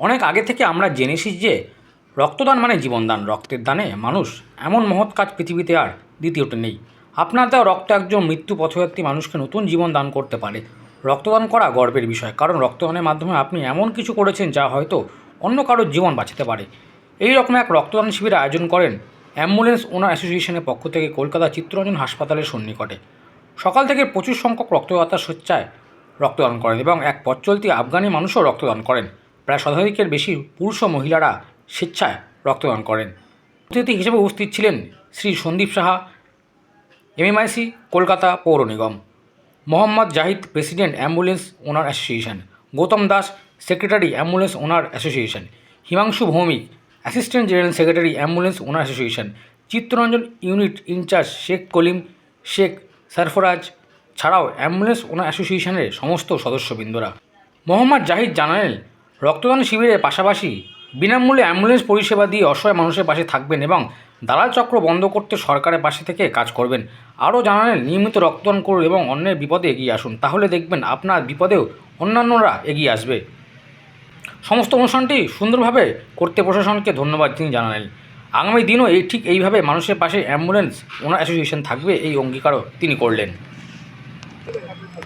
অনেক আগে থেকে আমরা জেনেছি যে রক্তদান মানে জীবনদান। রক্তের দানে মানুষ এমন মহৎ কাজ পৃথিবীতে আর দ্বিতীয়টা নেই। আপনার দেওয়া রক্ত একজন মৃত্যু পথযাত্রী মানুষকে নতুন জীবন দান করতে পারে। রক্তদান করা গর্বের বিষয়, কারণ রক্তদানের মাধ্যমে আপনি এমন কিছু করেছেন যা হয়তো অন্য কারোর জীবন বাঁচাতে পারে। এই রকম এক রক্তদান শিবির আয়োজন করেন অ্যাম্বুলেন্স ওনার অ্যাসোসিয়েশনের পক্ষ থেকে কলকাতা চিত্তরঞ্জন হাসপাতালের সন্নিকটে। সকাল থেকে প্রচুর সংখ্যক রক্তদাতা স্বেচ্ছায় রক্তদান করেন এবং এক পথ চলতি আফগানি মানুষও রক্তদান করেন। প্রায় শতাধিকের বেশি পুরুষ ও মহিলারা স্বেচ্ছায় রক্তদান করেন। অতিথি হিসেবে উপস্থিত ছিলেন শ্রী সন্দীপ সাহা, এমএমআইসি, কলকাতা পৌর নিগম। Mohammad Zahid, president ambulance owner association. Goutam Das, secretary ambulance owner association. Himanshu Bhowmik, assistant general secretary ambulance owner association. Chittaranjan unit in charge Sheikh Kalim, Sheikh Sarfaraz ছাড়াও অ্যাম্বুলেন্স ওনার অ্যাসোসিয়েশনের সমস্ত সদস্যবৃন্দরা। মোহাম্মদ জাহিদ জানালেন, রক্তদান শিবিরের পাশাপাশি বিনামূল্যে অ্যাম্বুলেন্স পরিষেবা দিয়ে অসহায় মানুষের পাশে থাকবেন এবং দালাল চক্র বন্ধ করতে সরকারের পাশে থেকে কাজ করবেন। আরও জানালেন, নিয়মিত রক্তদান করুন এবং অন্যের বিপদে এগিয়ে আসুন, তাহলে দেখবেন আপনার বিপদেও অন্যান্যরা এগিয়ে আসবে। সমস্ত অনুষ্ঠানটি সুন্দরভাবে করতে প্রশাসনকে ধন্যবাদ তিনি জানালেন। আগামী দিনও এই ঠিক এইভাবে মানুষের পাশে অ্যাম্বুলেন্স, ওনার অ্যাসোসিয়েশন থাকবে, এই অঙ্গীকারও তিনি করলেন।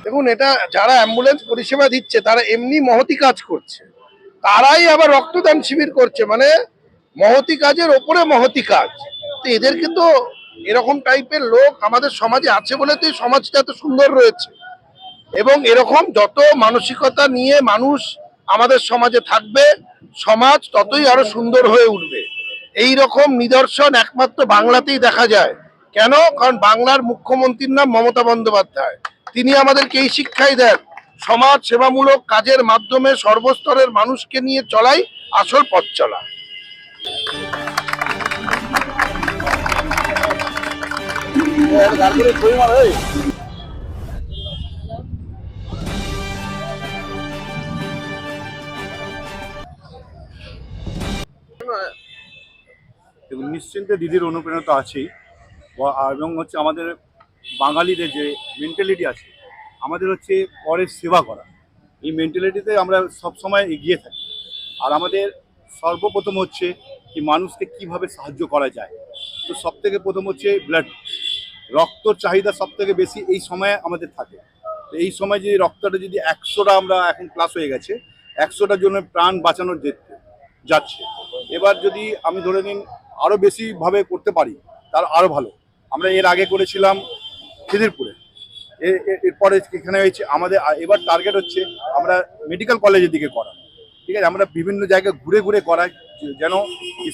দেখুন, এটা যারা অ্যাম্বুলেন্স পরিষেবা দিচ্ছে, তারা এমনি মহতি কাজ করছে। তারাই আবার রক্তদান শিবির করছে মানে মহতি কাজের ওপরে মহতি কাজ। তো এদের কিন্তু এরকম টাইপের লোক আমাদের সমাজে আছে বলে তো এই সমাজটা এত সুন্দর রয়েছে। এবং এরকম যত মানসিকতা নিয়ে মানুষ আমাদের সমাজে থাকবে, সমাজ ততই আরও সুন্দর হয়ে উঠবে। এই রকম নিদর্শন একমাত্র বাংলাতেই দেখা যায়। কেন? কারণ বাংলার মুখ্যমন্ত্রীর নাম মমতা বন্দ্যোপাধ্যায়। তিনি আমাদেরকে এই শিক্ষাই দেন। সমাজ সেবামূলক কাজের মাধ্যমে সর্বস্তরের মানুষকে নিয়ে চলাই আসল পথ চলা। নিশ্চিন্তে দিদির অনুপ্রেরণা তো আছেই। এবং হচ্ছে আমাদের বাঙালিদের যে মেন্টালিটি আছে, আমাদের হচ্ছে পরের সেবা করা। এই মেন্টালিটিতে আমরা সব সময় এগিয়ে থাকি। আর আমাদের সর্বপ্রথম হচ্ছে কি মানুষকে কীভাবে সাহায্য করা যায়। তো সব থেকে প্রথম হচ্ছে ব্লাড রক্ত চাহিদা সব থেকে বেশি এই সময়ে আমাদের থাকে। এই সময় যদি রক্তটা যদি একশোটা আমরা এখন প্লাস হয়ে গেছে, একশোটার জন্য প্রাণ বাঁচানোর যেতে যাচ্ছে। এবার যদি আমি ধরে নিন আরও বেশিভাবে করতে পারি তার আরও ভালো। আমরা এর আগে করেছিলাম খিদিরপুরে। এরপরে এখানে হয়েছে, আমাদের এবার টার্গেট হচ্ছে আমরা মেডিকেল কলেজের দিকে করা। ঠিক আছে? আমরা বিভিন্ন জায়গায় ঘুরে ঘুরে করাই যেন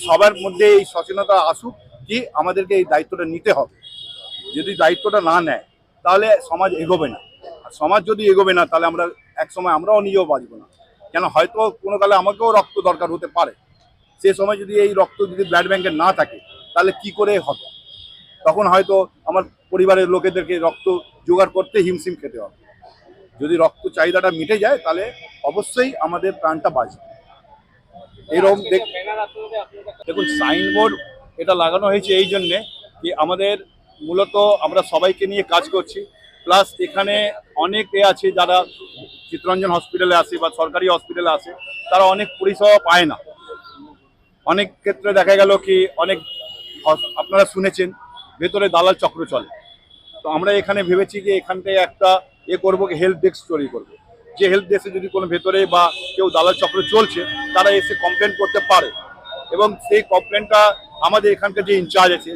সবার মধ্যে এই সচেতনতা আসুক কি আমাদেরকে এই দায়িত্বটা নিতে হবে। যদি দায়িত্বটা না নেয়, তাহলে সমাজ এগোবে না। আর সমাজ যদি এগোবে না, তাহলে আমরা এক সময় আমরাও নিজেও বাঁচবো না। কেন? হয়তো কোনো কালে আমাকেও রক্ত দরকার হতে পারে। সে সময় যদি এই রক্ত যদি ব্লাড ব্যাংকে না থাকে, তাহলে কি করে হবে? তখন হয়তো আমার পরিবারের লোকেদেরকে রক্ত জোগাড় করতে হিমশিম খেতে হবে। যদি রক্ত চাহিদাটা মিটে যায়, তাহলে অবশ্যই আমাদের প্রাণটা বাঁচবে। এরকম দেখ- দেখুন, সাইনবোর্ড এটা লাগানো হয়েছে এই জন্যে কি আমাদের মূলত আমরা সবাইকে নিয়ে কাজ করছি। প্লাস এখানে অনেক এ আছে যারা চিত্তরঞ্জন হসপিটালে আসে বা সরকারি হসপিটালে আসে, তারা অনেক পরিষেবা পায় না। অনেক ক্ষেত্রে দেখা গেল কি অনেক আপনারা শুনেছেন ভেতরে দালাল চক্র চলে। তো আমরা এখানে ভেবেছি যে এখানটায় একটা এ করব হেল্প ডেস্ক তৈরি করব। যে হেল্প ডেস্কে যদি কোনো ভেতরে বা কেউ দালাল চক্র চলছে, তারা এসে কমপ্লেন করতে পারে। এবং সেই কমপ্লেনটা আমাদের এখানকার যে ইনচার্জ আছে,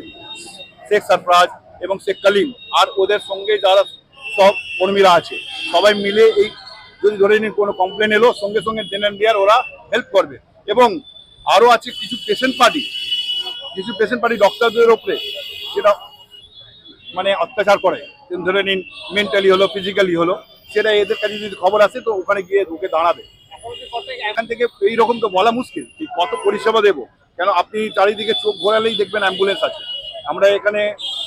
শেখ সরফরাজ এবং শেখ কালিম আর ওদের সঙ্গে যারা সব কর্মীরা আছে, সবাই মিলে এই যদি ধরে নিন কোনো কমপ্লেন এলো, সঙ্গে সঙ্গে দেন অ্যান্ড ওরা হেল্প করবে। এবং আরও আছে কিছু পেশেন্ট পার্টি কিছু পেশেন্ট পার্টি ডক্টরদের ওপরে যেটা মানে অত্যাচার করে। ধরে নিন মেন্টালি হলো ফিজিক্যালি হলো, সেটা এদের কাছে যদি খবর আসে, তো ওখানে গিয়ে ঢুকে দাঁড়াবে। এখান থেকে এইরকম তো বলা মুশকিল কি কত পরিষেবা দেবো। কেন আপনি চারিদিকে চোখ ঘোরালেই দেখবেন অ্যাম্বুলেন্স আছে। আমরা এখানে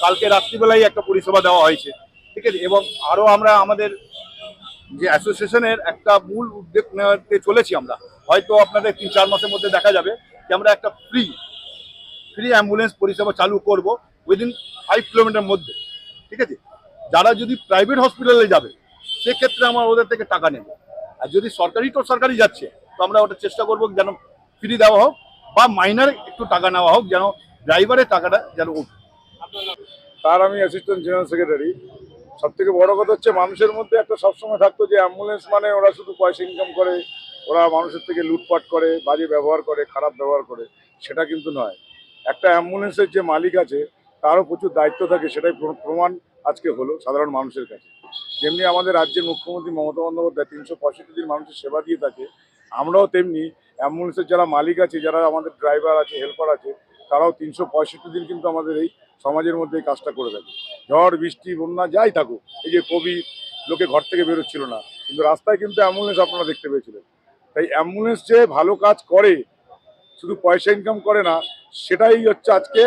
কালকে রাত্রিবেলায় একটা পরিষেবা দেওয়া হয়েছে। ঠিক আছে? এবং আরও আমরা আমাদের যে অ্যাসোসিয়েশনের একটা মূল উদ্যোগ নেওয়াতে চলেছি আমরা। হয়তো আপনাদের তিন চার মাসের মধ্যে দেখা যাবে যে আমরা একটা ফ্রি ফ্রি অ্যাম্বুলেন্স পরিষেবা চালু করব। উইদিন ফাইভ কিলোমিটার মধ্যে, ঠিক আছে? যারা যদি প্রাইভেট হসপিটালে যাবে, সেক্ষেত্রে আমরা ওদের থেকে টাকা নেব। আর যদি সরকারি তো সরকারি যাচ্ছে, তো আমরা ওটা চেষ্টা করব যেন ফ্রি দেওয়া হোক, বা মাইনার একটু টাকা নেওয়া হোক, যেন ড্রাইভারের টাকাটা যেন উঠে তার আমি অ্যাসিস্ট্যান্ট জেনারেল সেক্রেটারি সব থেকে বড় কথা হচ্ছে, মানুষের মধ্যে একটা সবসময় থাকতো যে অ্যাম্বুলেন্স মানে ওরা শুধু পয়সা ইনকাম করে, ওরা মানুষের থেকে লুটপাট করে, বাজে ব্যবহার করে, খারাপ ব্যবহার করে, সেটা কিন্তু নয়। একটা অ্যাম্বুলেন্সের যে মালিক আছে তারও প্রচুর দায়িত্ব থাকে, সেটাই প্রমাণ আজকে হলো সাধারণ মানুষের কাছে। যেমনি আমাদের রাজ্যের মুখ্যমন্ত্রী মমতা বন্দ্যোপাধ্যায় তিনশো পঁয়ষট্টি দিন মানুষের সেবা দিয়ে থাকে, আমরাও তেমনি অ্যাম্বুলেন্সের যারা মালিক আছে, যারা আমাদের ড্রাইভার আছে, হেল্পার আছে, তারাও তিনশো পঁয়ষট্টি দিন কিন্তু আমাদের এই সমাজের মধ্যে এই কাজটা করে থাকে। ঝড়, বৃষ্টি, বন্যা, যাই থাকুক, এই যে কোভিড লোকে ঘর থেকে বেরোচ্ছিল না, কিন্তু রাস্তায় কিন্তু অ্যাম্বুলেন্স আপনারা দেখতে পেয়েছিলেন। তাই অ্যাম্বুলেন্স যে ভালো কাজ করে, শুধু পয়সা ইনকাম করে না, সেটাই হচ্ছে আজকে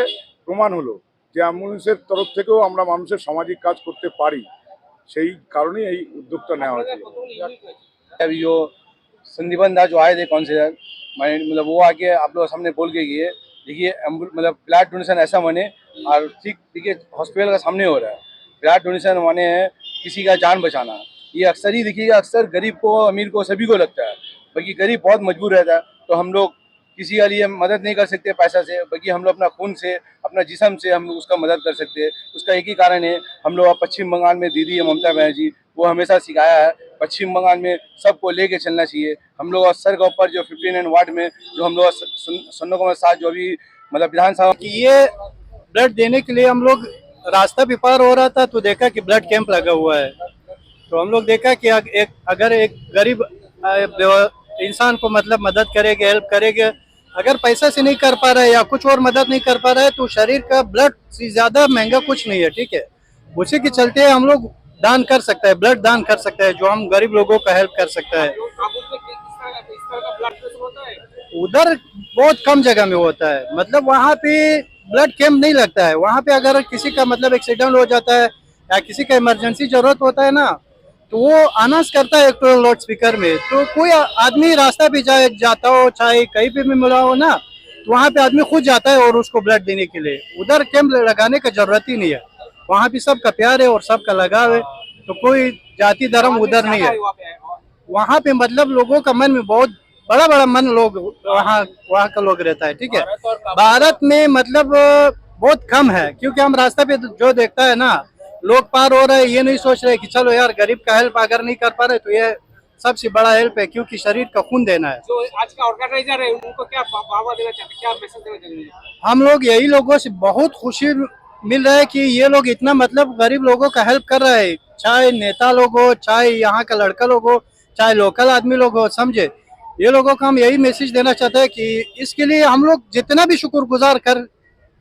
প্রমাণ হলো। যে অ্যাম্বুলেন্সের তরফ থেকেও আমরা মানুষের সামাজিক কাজ করতে পারি সেই কারণেই এই উদ্যোগটা নেওয়া হয়েছে अभी जो संदीपन दास जो आए थे काउंसिलर मैंने मतलब वो आके आप लोग सामने बोल के गए देखिए एम्बुल- मतलब ब्लड डोनेशन ऐसा माने और ठीक देखिए हॉस्पिटल का सामने हो रहा है ब्लड डोनेशन माने है किसी का जान बचाना ये अक्सर ही देखिएगा अक्सर गरीब को अमीर को सभी को लगता है बाकी गरीब बहुत मजबूर रहता है तो हम लोग किसी का लिए मदद नहीं कर सकते पैसा से, बल्कि हम लोग अपना खून से, अपना जिसम से हम उसका मदद कर सकते हैं। उसका एक ही कारण है, हम लोग पश्चिम बंगाल में दीदी है ममता बनर्जी, वो हमेशा सिखाया है, पश्चिम बंगाल में सबको लेके चलना चाहिए। हम लोग सर के ऊपर जो फिफ्टीन एंड वार्ड में जो हम लोग सन्नो कुमार साथ जो अभी मतलब विधानसभा कि ये ब्लड देने के लिए हम लोग रास्ता भी पार हो रहा था तो देखा कि ब्लड कैंप लगा हुआ है। तो हम लोग देखा कि अग- एक, अगर एक गरीब इंसान को मतलब मदद करेंगे हेल्प करेंगे अगर पैसा से नहीं कर पा रहा है या कुछ और मदद नहीं कर पा रहा है तो शरीर का ब्लड से ज़्यादा महँगा कुछ नहीं है, ठीक है? उसी के चलते हम लोग दान कर सकते हैं ब्लड दान कर सकता है, जो हम गरीब लोगों का हेल्प कर सकता है। उधर बहुत कम जगह में होता है मतलब वहाँ पे ब्लड कैंप नहीं लगता है। वहाँ पे अगर किसी का मतलब एक्सीडेंट हो जाता है या किसी का इमरजेंसी ज़रूरत होता है ना तो वो अनाउंस करता है एक तो लाउड स्पीकर में तो कोई आदमी रास्ता भी जाए जाता हो चाहे कहीं पे भी मिला हो ना तो वहाँ पे आदमी खुद जाता है और उसको ब्लड देने के लिए। उधर कैंप लगाने का ज़रूरत ही नहीं है। वहाँ पे सबका प्यार है और सबका लगाव है तो कोई जाति धर्म उधर नहीं है। वहाँ पे मतलब लोगों का मन में बहुत बड़ा बड़ा मन लोग वहाँ वहाँ का लोग रहता है ठीक है? भारत में मतलब बहुत कम है क्योंकि हम रास्ता पे जो देखता है ना लोग पार हो रहे हैं ये नहीं सोच रहे कि चलो यार गरीब का हेल्प अगर नहीं कर पा रहे तो ये सबसे बड़ा हेल्प है क्योंकि शरीर का खून देना है। जो आज का ऑर्गेनाइजर है उनको क्या बढ़ावा देना चाहते क्या मैसेज देना चाहते हैं हम लोग यही लोगों से बहुत खुशी मिल रहा है कि ये लोग इतना मतलब गरीब लोगों का हेल्प कर रहे हैं। चाहे नेता लोग हो चाहे यहाँ का लड़का लोग हो चाहे लोकल आदमी लोग हो समझे? ये लोगों को हम यही मैसेज देना चाहते हैं कि इसके लिए हम लोग जितना भी शुक्रगुजार कर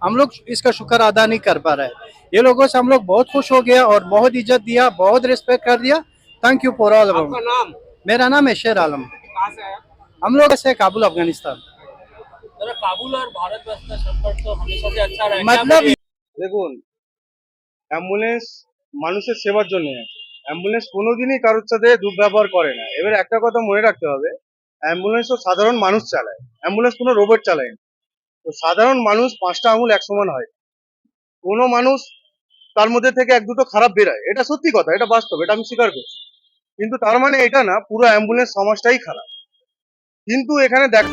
हम लोग इसका शुक्र अदा नहीं कर पा रहे हैं ये लोगों से हम लोग बहुत खुश हो गया और बहुत इज्जत दिया बहुत रिस्पेक्ट कर दिया थैंक यू फॉर ऑल आपका नाम मेरा नाम है शेर आलम कहाँ से आया हम लोग से काबुल अफगानिस्तान जरा काबुल और भारत का संपर्क तो हमेशा से अच्छा रहा मतलब দেখুন অ্যাম্বুলেন্স মানুষের সেবার জন্য অ্যাম্বুলেন্স কোনোদিনই কারোর সাথে দুর্ব্যবহার করে না এবার একটা কথা মনে রাখতে হবে অ্যাম্বুলেন্স তো সাধারণ মানুষ চালায় অ্যাম্বুলেন্স কোনো রোবট চালায় না তো সাধারণ মানুষ পাঁচটা আঙুল এক সমান হয়। কোন মানুষ তার মধ্যে থেকে এক দুটো খারাপ বেরায়। এটা সত্যি কথা, এটা বাস্তব, এটা আমি স্বীকার করছি। কিন্তু তার মানে এটা না, পুরো অ্যাম্বুলেন্স সমাজটাই খারাপ। কিন্তু এখানে দেখ